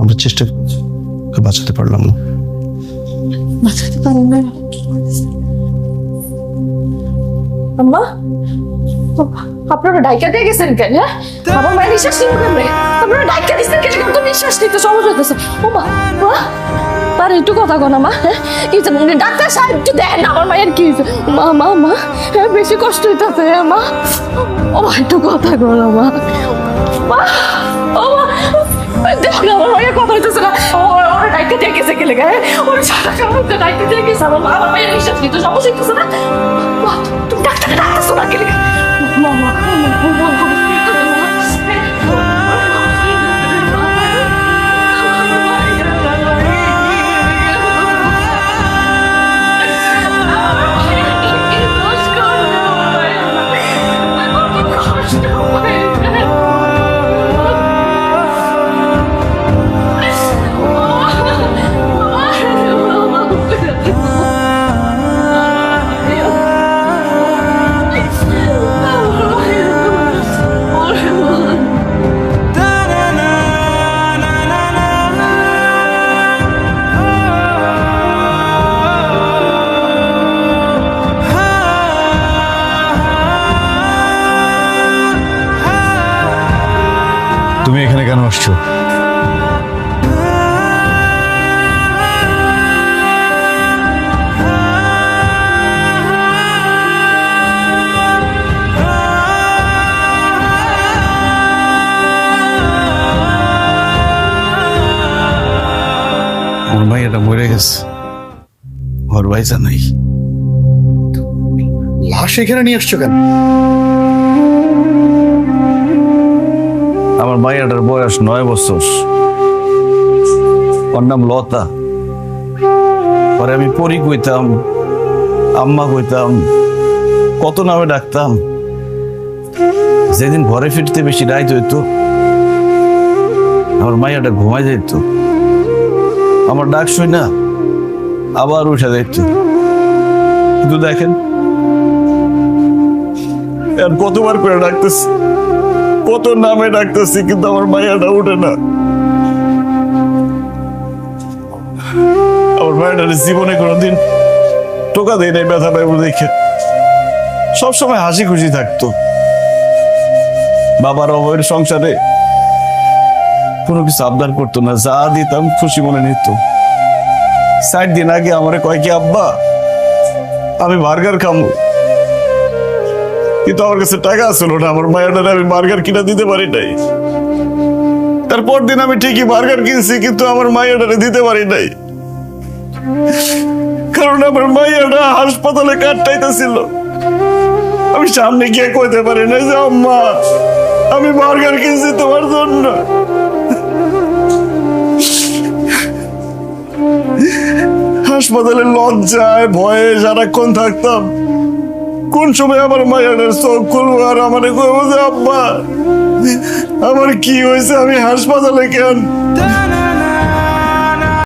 আমরা চেষ্টা করছি বাঁচাতে পারলাম না। বাঁচাতে পারেন না। আম্মা আপনারা ডাইকা দিয়ে গেছেন কেন হ্যাঁ? আমার মায়ের নিঃশ্বাস আপনারা ডাইকা দিচ্ছেন কেন? কিন্তু নিঃশ্বাস নিতে সহজ হইতেছে। ও মা মা একটু কথা কো না মা হ্যাঁ? কি ডাক্তার সাহেব, একটু দেখেন আমার মায়ের কি মা মা মা বেশি কষ্ট হইতেছে মা ও মা একটু কথা কো না মা মা ও মা আমার মায়ের কথা হইতেছে না। ও ওরা ডাইকা দিয়ে গেছে গেলে গায়ে ওরা সারা কামড়তে ডাইকা দিয়ে গেছে, আমার মা, আমার মায়ের নিঃশ্বাস নিতে সমস্যা হইতেছে না। মা, তুমি ডাক্তারকে ডাকতেছো না গেলে মা তুমি এখানে কেন আসছো? আমার মাইয়াটা মরে গেছে। ওর বাইসা নাই লাশ এখানে নিয়ে আসছো কেন? আমার মাইয়াটার বয়স নয় বছর। ওর নাম লতা। পরে আমি পরি কইতাম, আম্মা কইতাম, কত নামে ডাকতাম। যেদিন ঘরে ফিরতে বেশি রাইত হইতো, আমার মাইয়াটা ঘুমাই যাইতো। আমার ডাক শুই না আবার উঠে যাইত। কিন্তু দেখেন কতবার করে ডাকতেছি। কত নামে ডাকতেছি, কিন্তু আমার মায়াটা উঠে না। আমার মায়াটা জীবনে কোনোদিন টোকা দেয় নাই ব্যথা পাইব দেখে। সবসময় হাসি খুশি থাকতো। বাবার অভয়ের সংসারে কোনো কিছু আবদার করতো না, যা দিতাম খুশি মনে নিত। ষাট দিন আগে আমারে কয় আব্বা, আমি বার্গার খামো। কিন্তু আমার কাছে টাকা ছিল না, আমার মায়ের আমি বার্গার কিনা দিতে পারি নাই। তারপর দিন আমি ঠিকই বার্গার কিনছি, কিন্তু আমার মায়ের দিতে পারি নাই। কারণ আমার মাইয়াটা হাসপাতালে কাটটাইতেছিল আমি সামনে গিয়ে কইতে পারি না যে, আম্মা, আমি বার্গার কিনছি তোমার জন্য। হাসপাতালে লজ্জায়, ভয়ে সারাক্ষণ থাকতাম। কোন সময় আমার মায়ের চোখ খুলবো আর আমার আব্বা, আমার কি হয়েছে? আমি হাসপাতালে কেন?